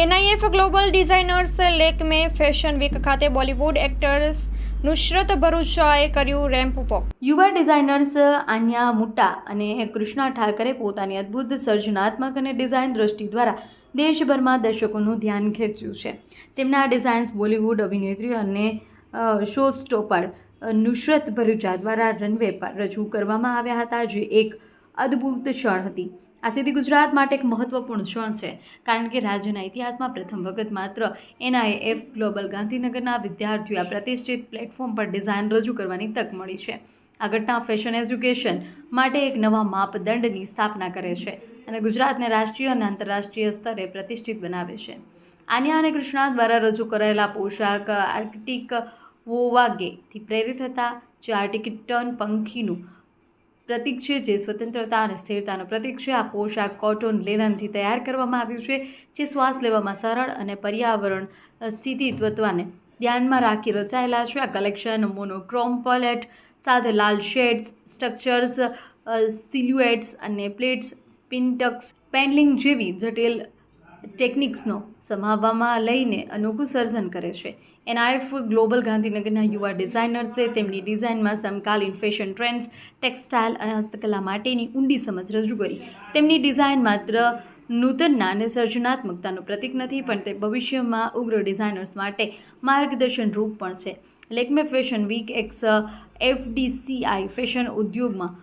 NIF global designers Lakme fashion week ખાતે Bollywood actors Nusrat ભરૂચાએ કર્યું રેમ્પ વોક. યુવા ડિઝાઇનર્સ આન્યા મુટ્ટા અને કૃષ્ણા ઠાકરે પોતાની અદ્ભુત સર્જનાત્મક અને ડિઝાઇન દ્રષ્ટિ દ્વારા દેશભરમાં દર્શકોનું ધ્યાન ખેંચ્યું છે. તેમના ડિઝાઇન્સ બોલિવૂડ અભિનેત્રી અને શો સ્ટોપર નુસરત ભરૂચા દ્વારા રનવે પર રજૂ કરવામાં આવ્યા હતા, જે એક અદ્ભુત ક્ષણ હતી. આ સિદ્ધિ ગુજરાત માટે એક મહત્વપૂર્ણ ક્ષણ છે, કારણ કે રાજ્યના ઇતિહાસમાં પ્રથમ વખત માત્ર એનઆઈએફ, ગ્લોબલ ગાંધીનગરના વિદ્યાર્થીઓ આ પ્રતિષ્ઠિત પ્લેટફોર્મ પર ડિઝાઇન રજૂ કરવાની તક મળી છે. આ ઘટના ફેશન એજ્યુકેશન માટે એક નવા માપદંડની સ્થાપના કરે છે અને ગુજરાતને રાષ્ટ્રીય અને આંતરરાષ્ટ્રીય સ્તરે પ્રતિષ્ઠિત બનાવે છે. આન્યા અને કૃષ્ણા દ્વારા રજૂ કરાયેલા પોશાક, આર્કટિક વોવાગેથી પ્રેરિત હતા જે આર્ટિક ટર્ન પંખીનું પ્રતીક છે જે સ્વતંત્રતા અને સ્થિરતાનું પ્રતીક છે. આ પોશાક કોટન લેનનથી તૈયાર કરવામાં આવ્યું છે, જે શ્વાસ લેવામાં સરળ અને પર્યાવરણ સ્થિતિત્વત્વાને ધ્યાનમાં રાખી રચાયેલા છે. આ કલેક્શન મોનોક્રોમ પલેટ સાથે લાલ શેડ્સ સ્ટ્રક્ચર્સ સિલ્યુએટ્સ અને પ્લેટ્સ પિન્ટક્સ પેનલિંગ જેવી જટિલ ટેકનિક્સનો સમાવવામાં લઈને અનોખું સર્જન કરે છે. એનઆઈએફ ગ્લોબલ ગાંધીનગરના યુવા ડિઝાઇનર્સે તેમની ડિઝાઇનમાં સમકાલીન ફેશન ટ્રેન્ડ્સ, ટેક્સટાઇલ અને હસ્તકલા માટેની ઊંડી સમજ રજૂ કરી. તેમની ડિઝાઇન માત્ર નૂતનના અને સર્જનાત્મકતાનું પ્રતીક નથી, પણ તે ભવિષ્યમાં ઉગ્ર ડિઝાઇનર્સ માટે માર્ગદર્શન રૂપ પણ છે. Lakme fashion week X FDCI fashion ઉદ્યોગમાં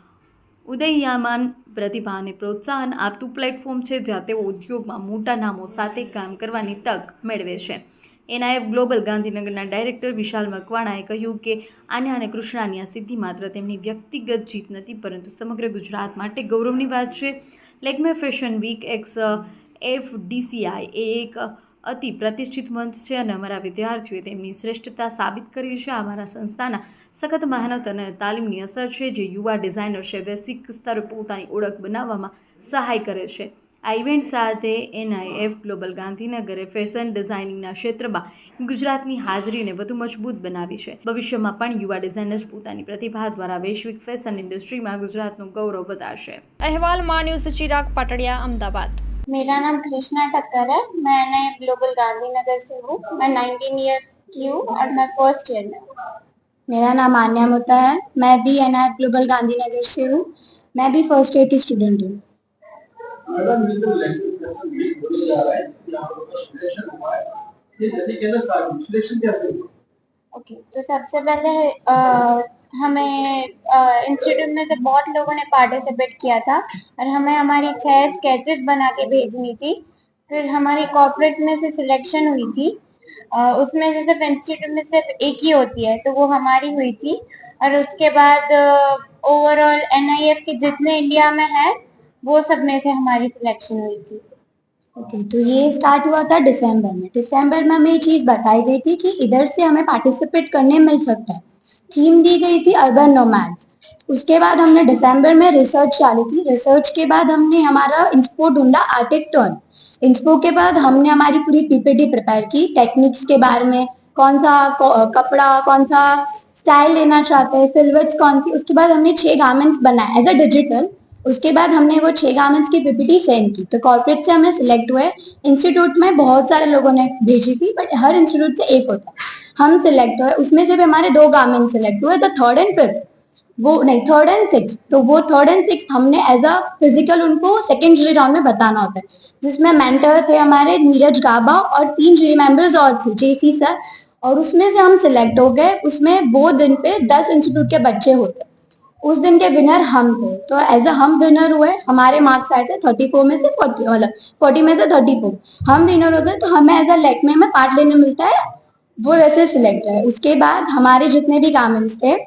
ઉદયયામાન પ્રતિભાને પ્રોત્સાહન આપતું પ્લેટફોર્મ છે જ્યાં તેઓ ઉદ્યોગમાં મોટા નામો સાથે કામ કરવાની તક મેળવે છે. એનઆઈએફ ગ્લોબલ ગાંધીનગરના ડાયરેક્ટર વિશાલ મકવાણાએ કહ્યું કે આન્યા અને કૃષ્ણાની આ સિદ્ધિ માત્ર તેમની વ્યક્તિગત જીત નથી, પરંતુ સમગ્ર ગુજરાત માટે ગૌરવની વાત છે. Lakme fashion week X FDCI એ એક અતિ પ્રતિષ્ઠિત મંચ છે અને અમારા વિદ્યાર્થીઓએ તેમની શ્રેષ્ઠતા સાબિત કરી છે. અમારા સંસ્થાના સખત મહેનત અને તાલીમની અસર છે, જે યુવા ડિઝાઇનર્સે વૈશ્વિક સ્તરે પોતાની ઓળખ બનાવવામાં સહાય કરે છે. આ ઇવેન્ટ સાથે એનઆઈએફ, ગ્લોબલ ગાંધીનગરે ફેશન ડિઝાઇનિંગના ક્ષેત્રમાં ગુજરાતની હાજરીને વધુ મજબૂત બનાવી છે. ભવિષ્યમાં પણ યુવા ડિઝાઇનર્સ પોતાની પ્રતિભા દ્વારા વૈશ્વિક ફેશન ઇન્ડસ્ટ્રીમાં ગુજરાતનું ગૌરવ વધારશે. અહેવાલ, માં ન્યૂઝ, ચિરાગ પાટડિયા, અમદાવાદ. मेरा नाम कृष्णा ठक्कर है। मैं ग्लोबल गांधीनगर से हूँ। मैं 19 इयर्स की हूँ और मैं फ़र्स्ट ईयर में मेरा नाम आन्या मुता है। मैं भी एन ग्लोबल गांधीनगर से हूँ। मैं भी फ़र्स्ट ईयर की स्टूडेंट हूँ। ओके तो सबसे पहले हमें इंस्टीट्यूट में से बहुत लोगों ने पार्टिसिपेट किया था और हमें हमारी छह स्केचेस बना के भेजनी थी। फिर हमारी कॉर्पोरेट में से सिलेक्शन हुई थी। अ, उसमें से सिर्फ़ इंस्टीट्यूट में सिर्फ़ एक ही होती है तो वो हमारी हुई थी। और उसके बाद ओवरऑल एनआईएफ के जितने इंडिया में है वो सब में से हमारी सिलेक्शन हुई थी। ओके okay, तो ये स्टार्ट हुआ था दिसंबर में। दिसंबर में हमें ये चीज़ बताई गई थी कि इधर से हमें पार्टिसिपेट करने मिल सकता है। थीम दी गई थी अर्बन नोमैड्स उसके बाद हमने दिसंबर में रिसर्च चालू की रिसर्च के बाद हमने हमारा इंस्पो ढूंढा आर्टिक टर्न इंस्पो के बाद हमने हमारी पूरी पीपीटी प्रिपेयर की। टेक्निक्स के बारे में, कौन सा कपड़ा, कौन सा स्टाइल लेना चाहते हैं सिल्वर्स कौन सी, उसके बाद हमने छह गार्मेंट्स बनाए एज अ डिजिटल उसके बाद हमने वो छह गार्मेंट्स की पीपीटी सेंड की। तो कॉर्पोरेट से हमें सिलेक्ट हुए। इंस्टीट्यूट में बहुत सारे लोगों ने भेजी थी बट हर इंस्टीट्यूट से एक होता। है हम सिलेक्ट हुए। उसमें से भी हमारे दो गार्मेंट सिलेक्ट हुए। द थर्ड एंड फिफ्थ वो नहीं थर्ड एंड सिक्स तो वो थर्ड एंड सिक्स हमने एज अ फ़िज़िकल उनको सेकेंड राउंड में बताना होता है। जिसमें मेंटर थे हमारे नीरज गाबा और तीन जूरी मेंबर्स और थे जेसी सर और उसमें से हम सिलेक्ट हो गए। उसमें वो दिन पे दस इंस्टीट्यूट के बच्चे होते। उस दिन के विनर हम थे। तो एज अ हम विनर हुए, हमारे मार्क्स आए थे थर्टी फोर में से फोर्टी मतलब फोर्टी में से थर्टी फोर हम विनर हो गए तो हमें एज अ लेक में हमें पार्ट लेने मिलता है, वो वैसे सिलेक्ट है। उसके बाद हमारे जितने भी गार्मेंट्स थे,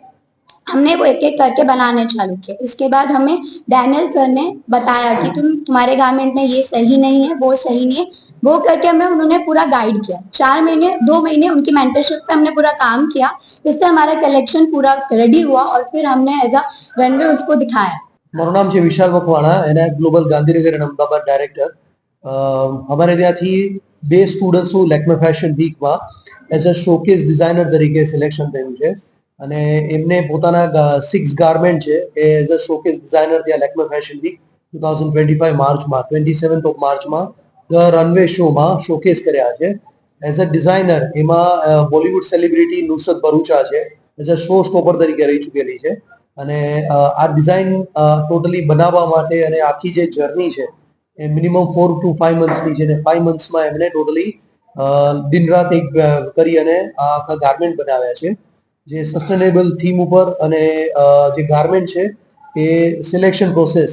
हमने वो एक एक करके बनाने चालू किए। उसके बाद हमें डैनियल सर ने बताया कि तुम, तुम्हारे गारमेंट में ये सही नहीं है, वो सही नहीं है। वो करके हमें उन्होंने पूरा गाइड किया चार महीने दो महीने उनकी मेंटरशिप पे हमने पूरा काम किया इससे हमारा कलेक्शन पूरा रेडी हुआ और फिर हमने एज अ रनवे उसको दिखाया મારું નામ છે વિશાલ મકવાણા એના ગ્લોબલ ગાંધીનગર અને અમદાવાદ ડાયરેક્ટર અમારે ત્યાંથી બે સ્ટુડન્ટ્સનું લેકમે ફેશન વીકમાં એઝ અ શોકેસ ડિઝાઇનર તરીકે સિલેક્શન થયું છે અને એમને પોતાના સિક્સ ગાર્મેન્ટ છે એ એઝ અ શોકેસ ડિઝાઇનર ત્યાં Lakme fashion week two thousand twenty five માર્ચમાં ટ્વેન્ટી સેવન્થ ઓફ માર્ચમાં ધ રનવે શોમાં શોકેસ કર્યા છે. એઝ અ ડિઝાઇનર એમાં બોલિવૂડ સેલિબ્રિટી નુસરત ભરૂચા છે. એઝ અ શો સ્ટોપર તરીકે રહી ચૂકેલી છે. અને આ ડિઝાઇન ટોટલી બનાવવા માટે અને આખી જે જર્ની છે, એ મિનિમમ ફોર ટુ ફાઈવ મંથ્સની છે અને ફાઈવ મંથ્સમાં એમણે ટોટલી દિન રાત એક કરી અને આ આખા ગાર્મેન્ટ બનાવ્યા છે. જે સસ્ટેનેબલ થીમ ઉપર અને જે ગાર્મેન્ટ છે, એ સિલેક્શન પ્રોસેસ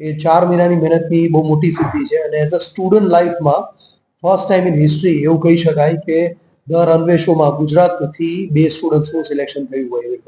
એ ચાર મહિનાની મહેનતની બહુ મોટી સિદ્ધિ છે અને એઝ અ સ્ટુડન્ટ લાઈફમાં ફર્સ્ટ ટાઈમ ઇન હિસ્ટ્રી એવું કહી શકાય કે દર અન્વેષોમાં ગુજરાતમાંથી બે સ્ટુડન્ટ્સનું સિલેક્શન થયું હોય એવી